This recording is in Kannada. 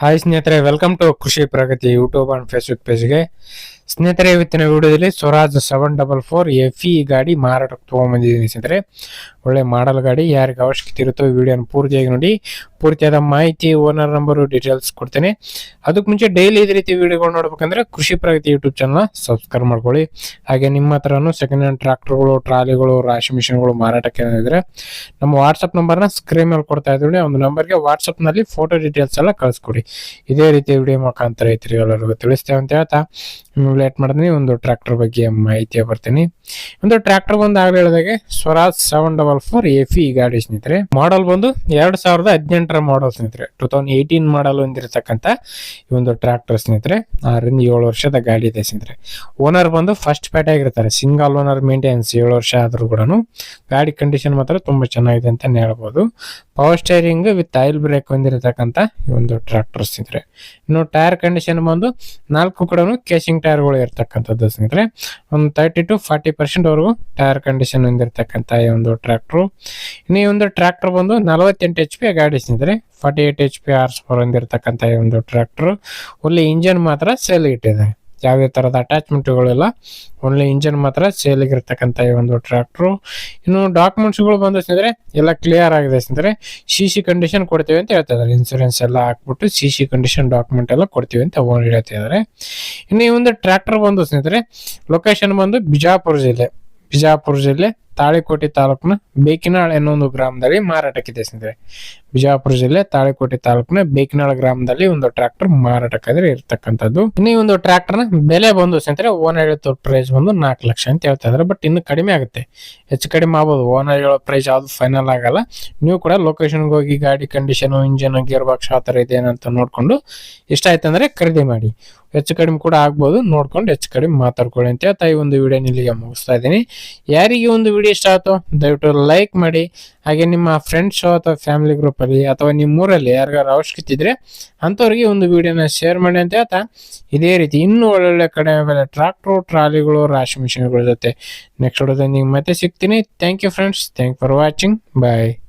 ಹಾಯ್ ಸ್ನೇಹಿತರೆ welcome to Krishi Pragati YouTube and Facebook ಪೇಜ್ಗೆ ಸ್ನೇಹಿತರೆ, ಇವತ್ತಿನ ವಿಡಿಯೋದಲ್ಲಿ Swaraj seven double four F E ಗಾಡಿ ಮಾರಾಟಕ್ಕೆ ತೊಗೊಂಬಂದಿದ್ದೀನಿ ಸ್ನೇಹಿತರೆ. ಒಳ್ಳೆ ಮಾಡಲ್ ಗಾಡಿ, ಯಾರಿಗೆ ಅವಶ್ಯಕತೆ ಇರುತ್ತೋ ವಿಡಿಯೋನ ಪೂರ್ತಿಯಾಗಿ ನೋಡಿ. ಪೂರ್ತಿಯಾದ ಮಾಹಿತಿ, ಓನರ್ ನಂಬರು, ಡೀಟೇಲ್ಸ್ ಕೊಡ್ತೇನೆ. ಅದಕ್ಕೆ ಮುಂಚೆ ಡೈಲಿ ಇದೇ ರೀತಿ ವಿಡಿಯೋಗಳು ನೋಡ್ಬೇಕಂದ್ರೆ ಕೃಷಿ ಪ್ರಗತಿ ಯೂಟ್ಯೂಬ್ ಚಾನಲ್ನ ಸಬ್ಸ್ಕ್ರೈಬ್ ಮಾಡ್ಕೊಳ್ಳಿ. ಹಾಗೆ ನಿಮ್ಮ ಹತ್ರನೂ ಸೆಕೆಂಡ್ ಹ್ಯಾಂಡ್ ಟ್ರಾಕ್ಟರ್ಗಳು ಟ್ರಾಲಿಗಳು, ರಾಶಿ ಮಿಷಿನ್ಗಳು ಮಾರಾಟಕ್ಕೆ ಏನಿದ್ರೆ ನಮ್ಮ ವಾಟ್ಸಪ್ ನಂಬರ್ನ ಸ್ಕ್ರೀನ್ ಮೇಲೆ ಕೊಡ್ತಾ ಇದ್ದೀವಿ ಒಂದು ನಂಬರ್ಗೆ ವಾಟ್ಸಪ್ನಲ್ಲಿ ಫೋಟೋ ಡೀಟೇಲ್ಸ್ ಎಲ್ಲ ಕಳಿಸ್ಕೊಡಿ. ಇದೇ ರೀತಿ ವಿಡಿಯೋ ಮುಖಾಂತರ ಐತ್ರಿ ಎಲ್ಲರಿಗೂ ತಿಳಿಸ್ತೇವೆ ಅಂತ ಹೇಳ್ತಾ ಲೇಟ್ ಮಾಡ್ತೀನಿ. ಒಂದು ಟ್ರ್ಯಾಕ್ಟರ್ ಬಗ್ಗೆ ಮಾಹಿತಿ ಬರ್ತೀನಿ. ಒಂದು ಟ್ರ್ಯಾಕ್ಟರ್ ಬಂದು ಆಗಲೇ ಹೇಳಿದಾಗೆ Swaraj seven double four F ಗಾಡಿ ಸ್ನೇಹಿತರೆ? ಮಾಡಲ್ ಬಂದು ಎರಡ್ ಸಾವಿರದ ಹದಿನೆಂಟರ ಮಾಡಲ್ ಸ್ನೇಹಿತರೆ. ಟೂ ತೌಸಂಡ್ ಏಯ್ಟೀನ್ ಮಾಡಲ್ ಹೊಂದಿರತಕ್ಕಂಥ ಈ ಒಂದು ಟ್ರಾಕ್ಟರ್ ಸ್ನೇಹಿತರೆ. ಆರರಿಂದ ಏಳು ವರ್ಷದ ಗಾಡಿ ಇದೆ ಸ್ನೇಹಿತರೆ. ಓನರ್ ಬಂದು ಫಸ್ಟ್ ಪ್ಯಾಟ್ ಆಗಿರ್ತಾರೆ. ಸಿಂಗಲ್ ಓನರ್ ಮೇಂಟೆನೆನ್ಸ್ ಏಳು ವರ್ಷ ಆದ್ರೂ ಕೂಡ ಗಾಡಿ ಕಂಡೀಷನ್ ಮಾತ್ರ ತುಂಬಾ ಚೆನ್ನಾಗಿದೆ ಅಂತ ಹೇಳ್ಬೋದು. Power steering with oil brake ಹೊಂದಿರತಕ್ಕಂಥ ಈ ಒಂದು ಟ್ರಾಕ್ಟರ್ ಸ್ನೇಹಿತರೆ. ಇನ್ನು ಟೈರ್ ಕಂಡೀಷನ್ ಬಂದು ನಾಲ್ಕು ಕೂಡ ಕೇಸಿಂಗ್ ಟೈರ್ಗಳು ಇರ್ತಕ್ಕಂಥದ್ದು ಸ್ನೇಹಿತರೆ. ಒಂದು ತರ್ಟಿ ಟು ಫಾರ್ಟಿ ಪರ್ಸೆಂಟ್ ವರೆಗೂ ಟೈರ್ ಕಂಡೀಷನ್ ಹೊಂದಿರತಕ್ಕಂಥ ಈ ಒಂದು ಟ್ರ್ಯಾಕ್ಟ್ರು ಇನ್ನು ಈ ಒಂದು ಟ್ರ್ಯಾಕ್ಟ್ರ್ ಬಂದು ನಲವತ್ತೆಂಟು ಎಚ್ ಪಿ ಗಾಡಿ ಸ್ನೇಹಿತರೆ forty eight H P horse power ಹೊಂದಿರತಕ್ಕಂಥ ಈ ಒಂದು ಟ್ರ್ಯಾಕ್ಟ್ರು. ಒಳ್ಳೆ ಇಂಜನ್ ಮಾತ್ರ ಸೇಲ್ ಇಟ್ಟಿದೆ. ಯಾವುದೇ ಥರದ ಅಟ್ಯಾಚ್ಮೆಂಟ್ಗಳಿಲ್ಲ ಒಳ್ಳೆ ಇಂಜನ್ ಮಾತ್ರ ಸೇಲಿಗೆ ಇರ್ತಕ್ಕಂಥ ಈ ಒಂದು ಟ್ರ್ಯಾಕ್ಟ್ರು. ಇನ್ನು ಡಾಕ್ಯುಮೆಂಟ್ಸ್ಗಳು ಬಂದು ಸ್ನೇಹಿತರೆ ಎಲ್ಲ ಕ್ಲಿಯರ್ ಆಗಿದೆ ಸ್ನೇಹಿತರೆ ಸಿ ಸಿ ಕಂಡೀಷನ್ ಕೊಡ್ತೀವಿ ಅಂತ ಹೇಳ್ತಾ ಇದ್ದಾರೆ ಇನ್ಸೂರೆನ್ಸ್ ಎಲ್ಲ ಹಾಕ್ಬಿಟ್ಟು ಸಿ ಸಿ ಕಂಡೀಷನ್ ಡಾಕ್ಯುಮೆಂಟ್ ಎಲ್ಲ ಕೊಡ್ತೀವಿ ಅಂತ ಓನರ್ ಹೇಳ್ತಾ ಇದ್ದಾರೆ ಇನ್ನು ಈ ಒಂದು ಟ್ರ್ಯಾಕ್ಟರ್ ಬಂದು ಸ್ನೇಹಿತರೆ ಲೊಕೇಶನ್ ಬಂದು ಬಿಜಾಪುರ ಜಿಲ್ಲೆ. ಬಿಜಾಪುರ ಜಿಲ್ಲೆ ತಾಳಿಕೋಟೆ ತಾಲೂಕಿನ ಬೇಕಿನಾಳ್ ಎನ್ನೊಂದು ಗ್ರಾಮದಲ್ಲಿ ಮಾರಾಟಕ್ಕಿದೆ ಸ್ನೇಹಿತರೆ ಬಿಜಾಪುರ ಜಿಲ್ಲೆ ತಾಳಿಕೋಟೆ ತಾಲೂಕಿನ ಬೇಕನಾಳ ಗ್ರಾಮದಲ್ಲಿ ಒಂದು ಟ್ರಾಕ್ಟರ್ ಮಾರಾಟಕ್ಕಾದ್ರೆ ಇರ್ತಕ್ಕಂಥದ್ದು. ಇನ್ನು ಈ ಒಂದು ನ ಬೆಲೆ ಬಂದು ಸ್ನೇಹಿತರೆ ಓನರ್ ಹೇಳೋ ಪ್ರೈಸ್ ಬಂದು ನಾಲ್ಕು ಲಕ್ಷ ಅಂತ ಹೇಳ್ತಾ ಇದ್ದಾರೆ. ಬಟ್ ಇನ್ನು ಕಡಿಮೆ ಆಗುತ್ತೆ. ಹೆಚ್ಚು ಕಡಿಮೆ ಆಗ್ಬೋದು. ಓನರ್ ಹೇಳೋ ಪ್ರೈಸ್ ಯಾವ್ದು ಫೈನಲ್ ಆಗಲ್ಲ. ನೀವು ಕೂಡ ಲೊಕೇಶನ್ಗೆ ಹೋಗಿ ಗಾಡಿ ಕಂಡೀಷನ್ ಇಂಜಿನ್ ಗೇರ್ ಬಾಕ್ಸ್ ಆ ಥರ ಇದೆ ಅಂತ ನೋಡ್ಕೊಂಡು ಇಷ್ಟ ಆಯ್ತು ಅಂದ್ರೆ ಖರೀದಿ ಮಾಡಿ. ಹೆಚ್ಚು ಕಡಿಮೆ ಕೂಡ ಆಗ್ಬೋದು. ನೋಡ್ಕೊಂಡು ಹೆಚ್ಚು ಕಡಿಮೆ ಮಾತಾಡ್ಕೊಳ್ಳಿ ಅಂತ ಹೇಳ್ತಾ ಈ ಒಂದು ವಿಡಿಯೋ ಇಲ್ಲಿಗೆ ಮುಗಿಸ್ತಾ ಇದ್ದೀನಿ. ಯಾರಿಗೆ ಒಂದು ವಿಡಿಯೋ ಇಷ್ಟ ಆಯ್ತು ದಯವಿಟ್ಟು ಲೈಕ್ ಮಾಡಿ. ಹಾಗೆ ನಿಮ್ಮ ಫ್ರೆಂಡ್ಸ್ ಅಥವಾ ಫ್ಯಾಮಿಲಿ ಗ್ರೂಪಲ್ಲಿ ಅಥವಾ ನಿಮ್ಮ ಊರಲ್ಲಿ ಯಾರಿಗಾರು ಅವಶ್ಯಕತೆ ಅಂಥವ್ರಿಗೆ ಒಂದು ವಿಡಿಯೋನ ಶೇರ್ ಮಾಡಿ ಅಂತ ಹೇಳ್ತಾ ಇದೇ ರೀತಿ ಇನ್ನೂ ಒಳ್ಳೊಳ್ಳೆ ಕಡಿಮೆ ಬೆಲೆ ಟ್ರಾಕ್ಟ್ರು ಟ್ರಾಲಿಗಳು ರಾಶಿ ಮಿಷಿನ್ಗಳು ಜೊತೆ. ನೆಕ್ಸ್ಟ್ ವಿಡಿಯೋದಲ್ಲಿ ಮತ್ತೆ ಸಿಗ್ತೀನಿ. Thank you friends thank for watching bye